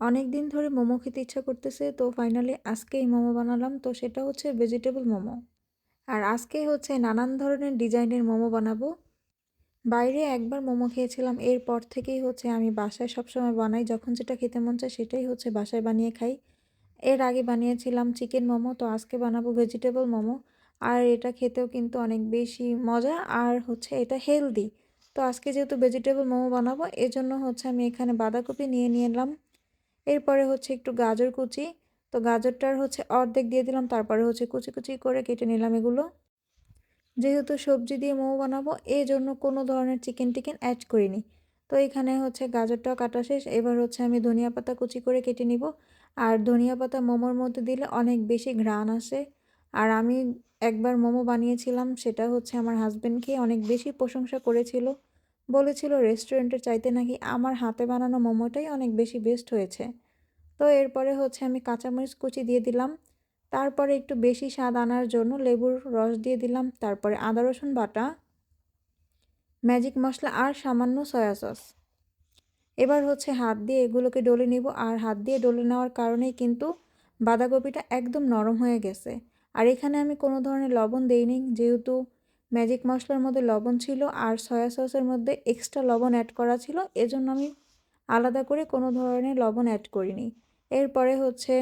অনেক দিন ধরে মোমো খেতে ইচ্ছা করতেছে, তো ফাইনালি আজকেই মোমো বানালাম, তো সেটা হচ্ছে ভেজিটেবল মোমো। আর আজকে হচ্ছে নানান ধরনের ডিজাইনের মোমো বানাবো। বাইরে একবার মোমো খেয়েছিলাম, এরপর থেকেই হচ্ছে আমি বাসায় সবসময় বানাই, যখন যেটা খেতে মন চায় সেটাই হচ্ছে বাসায় বানিয়ে খাই। এর আগে বানিয়েছিলাম চিকেন মোমো, তো আজকে বানাবো ভেজিটেবল মোমো। আর এটা খেতেও কিন্তু অনেক বেশি মজা, আর হচ্ছে এটা হেলদি তো আজকে যেহেতু ভেজিটেবল মোমো বানাবো, এজন্য হচ্ছে আমি এখানে বাঁধাকপি নিয়ে নিলাম। এরপরে হচ্ছে একটু গাজর কুচি। তো গাজরটার হচ্ছে অর্ধেক দিয়ে দিলাম, তারপরে হচ্ছে কুচি কুচি করে কেটে নিলাম এগুলো। যেহেতু সবজি দিয়ে মোমো বানাবো এই জন্য কোনো ধরনের চিকেন টিকেন অ্যাড করিনি। তো এখানে হচ্ছে গাজরটাও কাটা শেষ, এবার হচ্ছে আমি ধনিয়া পাতা কুচি করে কেটে নিব। আর ধনিয়া পাতা মোমোর মধ্যে দিলে অনেক বেশি ঘ্রাণ আসে। আর আমি একবার মোমো বানিয়েছিলাম, সেটা হচ্ছে আমার হাজব্যান্ডকে অনেক বেশি প্রশংসা করেছিল। বলেছিল রেস্টুরেন্টের চাইতে নাকি আমার হাতে বানানো মোমোটাই অনেক বেশি বেস্ট হয়েছে। তো এরপরে হচ্ছে আমি কাঁচামরিচ কুচি দিয়ে দিলাম। তারপরে একটু বেশি স্বাদ আনার জন্য লেবুর রস দিয়ে দিলাম। তারপরে আদা, রসুন বাটা ম্যাজিক মশলা আর সামান্য সয়া সস এবার হচ্ছে হাত দিয়ে এগুলোকে ডলে নিব। আর হাত দিয়ে ডলে নেওয়ার কারণেই কিন্তু বাঁধাকপিটা একদম নরম হয়ে গেছে। আর এখানে আমি কোনো ধরনের লবণ দেইনি। যেহেতু ম্যাজিক মশলার মধ্যে লবণ ছিল আর সয়া সসের মধ্যে এক্সট্রা লবণ অ্যাড করা ছিল। এজন্য আমি আলাদা করে কোনো ধরনের লবণ অ্যাড করিনি। এরপরে হচ্ছে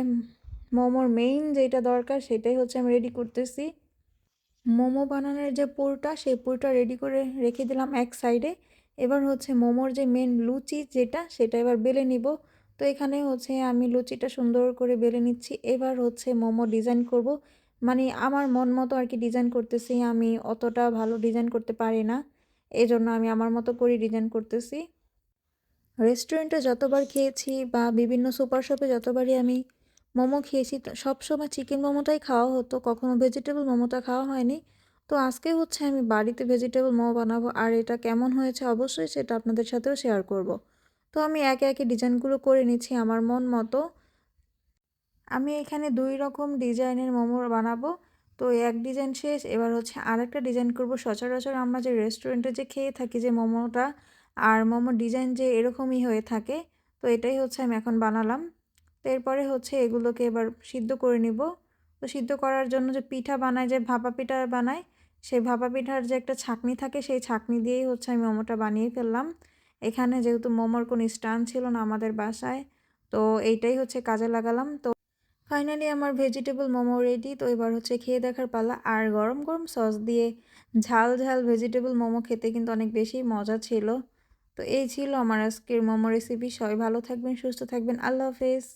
মোমোর মেইন যেটা দরকার সেটাই হচ্ছে আমি রেডি করতেছি। মোমো বানানোর যে পুরটা, সেই পুরটা রেডি করে রেখে দিলাম এক সাইডে এবার হচ্ছে মোমোর যে মেন লুচি যেটা, সেটা এবার বেলে নিব। তো এখানে হচ্ছে আমি লুচিটা সুন্দর করে বেলে নিচ্ছি। এবার হচ্ছে মোমো ডিজাইন করব। মানে আমার মন মতো আর কি ডিজাইন করতেছি, আমি অতটা ভালো ডিজাইন করতে পারি না। এই জন্য আমি আমার মতো করে ডিজাইন করতেছি। রেস্টুরেন্টে যতবার খেয়েছি বা বিভিন্ন সুপার শপে যতবারই আমি মোমো খেয়েছি সব সময় চিকেন মোমোটাই খাওয়া হতো। কখনো ভেজিটেবল মোমোটা খাওয়া হয়নি। তো আজকে হচ্ছে আমি বাড়িতে ভেজিটেবল মোমো বানাবো, আর এটা কেমন হয়েছে অবশ্যই সেটা আপনাদের সাথেও শেয়ার করব। তো আমি একে একে ডিজাইনগুলো করে নিচ্ছি আমার মন মতো। আমি এখানে দুই রকম ডিজাইনের মোমো বানাবো। তো এক ডিজাইন শেষ, এবার হচ্ছে আরেকটা ডিজাইন করব। সচরাচর আমরা যে রেস্টুরেন্টে যে খেয়ে থাকি যে মোমোটা, আর মোমোর ডিজাইন যে এরকমই হয়ে থাকে, তো এটাই হচ্ছে আমি এখন বানালাম। তো এরপরে হচ্ছে এগুলোকে এবার সিদ্ধ করে নিব। তো সিদ্ধ করার জন্য যে পিঠা বানায়, যে ভাপা পিঠা বানায় সেই ভাপা পিঠার যে একটা ছাকনি থাকে, সেই ছাকনি দিয়েই হচ্ছে আমি মোমোটা বানিয়ে ফেললাম। এখানে যেহেতু মোমোর কোনো স্টান ছিল না আমাদের বাসায়, তো এইটাই হচ্ছে কাজে লাগালাম। তো ফাইনালি আমার ভেজিটেবল মোমো রেডি। তো এবার হচ্ছে খেয়ে দেখার পালা। আর গরম গরম সস দিয়ে ঝাল ঝাল ভেজিটেবল মোমো খেতে কিন্তু অনেক বেশি মজা ছিল। তো এই ছিল আমার আজকের মোমো রেসিপি সবাই ভালো থাকবেন, সুস্থ থাকবেন। আল্লাহ হাফেজ।